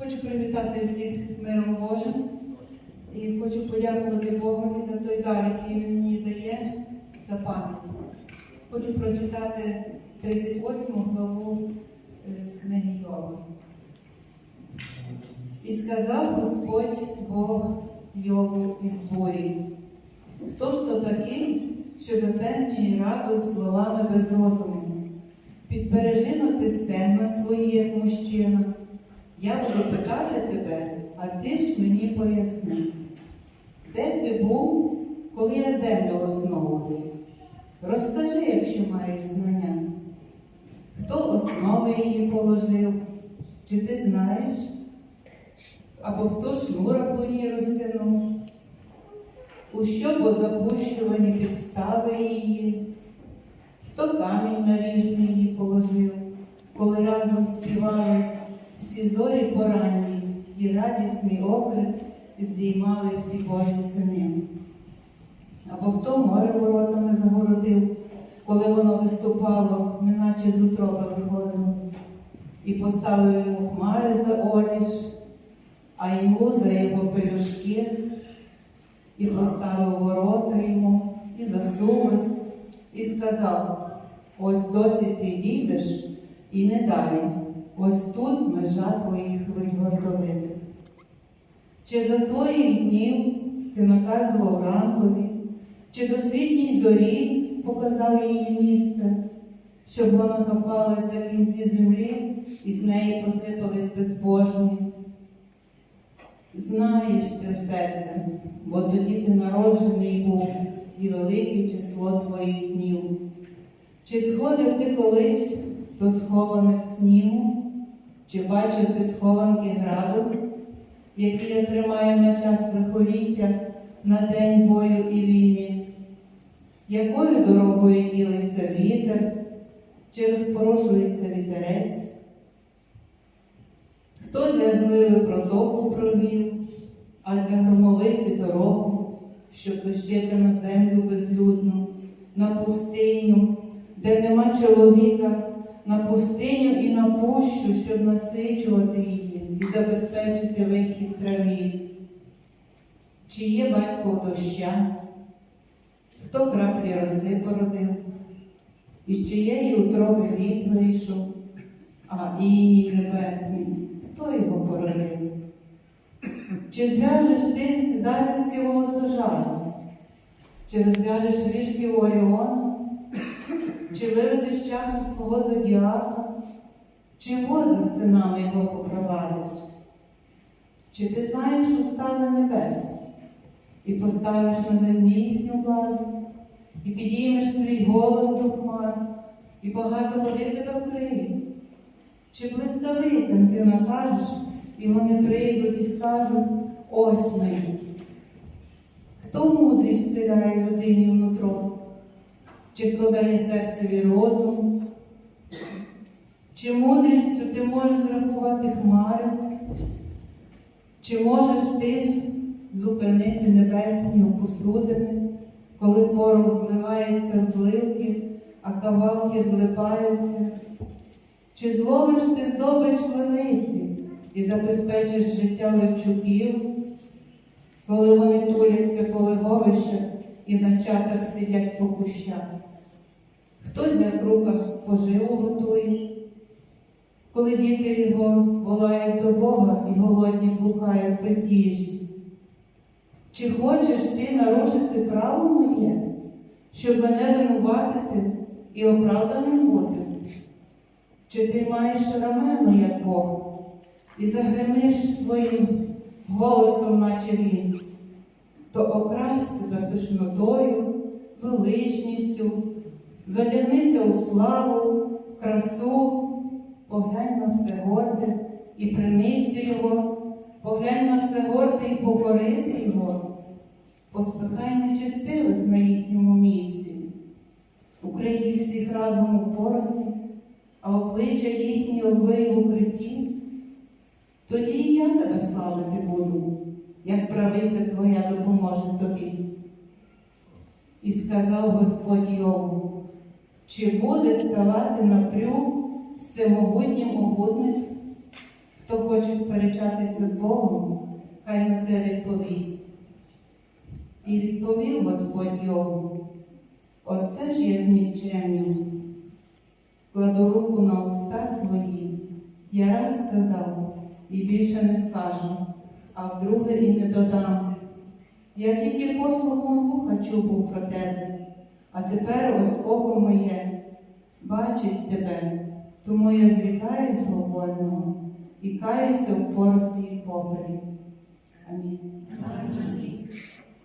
Хочу привітати всіх миром Божим і хочу подякувати Богові за той дар, який він мені дає за пам'ять. Хочу прочитати 38 главу е, з книги Йова. І сказав Господь Бог Йову із бурі. Хто ж то такий, що затемнює раду словами без розуму? Підпережино ти стегна свої, як мужчина. Я буду питати тебе, а ти ж мені поясни. Де ти був, коли я землю основував? Розкажи, якщо маєш знання. Хто основи її положив? Чи ти знаєш? Або хто шнура по ній розтягнув? У що запущувані підстави її? Хто камінь наріжний її положив, коли разом співали всі зорі поранні і радісний окрик здіймали всі Божі сини? Або хто море воротами загородив, коли воно виступало, неначе з утроби виходило, і поставив йому хмари за одіж, а йому за його пелюшки, і поставив ворота йому, і засуви, і сказав: ось досить ти дійдеш, і не далі. Ось тут межа твоїх гордовитих. Чи за своїх днів ти наказував ранкові, чи до світній зорі показав її місце, щоб вона копалась за кінці землі і з неї посипались безбожні? Знаєш ти все це, бо тоді ти народжений був і велике число твоїх днів. Чи сходив ти колись до схованих снігу, чи бачив ти схованки граду, які тримаю на час лихоліття, на день бою і війни? Якою дорогою ділиться вітер, чи розпорошується вітерець? Хто для зливи протоку провів, а для громовиці дорогу, щоб дощити на землю безлюдну, на пустиню, де нема чоловіка, на пустиню і на пущу, щоб насичувати її і забезпечити вихід траві? Чи є батько доща? Хто краплі роси породив? Із чиєї утроби лід вийшов, а іній небесний, хто його породив? Чи зв'яжеш ти зав'язки волосожару? Чи розв'яжеш ріжки Оріона? Чи виведеш часу свого зодіака? Чи воза з синами його попровадиш? Чи ти знаєш устави небес і поставиш на землі їхню владу, і підіймеш свій голос до хмар, і багато води тебе вкриє? Чи блискавицям ти накажеш, і вони прийдуть і скажуть ось ми. Хто мудрість зціляє людині внутро? Чи хто дає серцеві розум? Чи мудрістю ти можеш зрахувати хмари? Чи можеш ти зупинити небесні посудини, коли порох зливається в зливки, а кавалки злипаються? Чи зловиш ти здобич левиці і забезпечиш життя левчуків, коли вони туляться по леговище і на чатах сидять по кущах? Хто для крука поживу готує? Коли діти його волають до Бога і голодні блукають без їжі? Чи хочеш ти нарушити право моє, щоб мене винуватити і оправданим бути? Чи ти маєш рамену, як Бог, і загримиш своїм голосом, наче він, то окрась себе пишнотою, величністю, задягнися у славу, красу, поглянь на все горде і принести його, поглянь на все горде і покорити його, поспихай нечестивих на їхньому місці, укрий їх всіх разом у поросі а обличчя їхні обвий в укритті, тоді і я тебе славити буду, як правиця твоя допоможе тобі. І сказав Господь Йову, чи буде ставати напрюк всемогутнім угодник? Хто хоче сперечатися з Богом, хай на це відповість. І відповів Господь Йову, оце ж я знікчемів. Кладу руку на уста свої, я раз сказав, і більше не скажу, а вдруге і не додам. Я тільки послухом вуха чув був про тебе, а тепер ось око моє бачить тебе, тому я зрікаюсь говорного і каюся в поросі і попелі. Амінь. Амінь.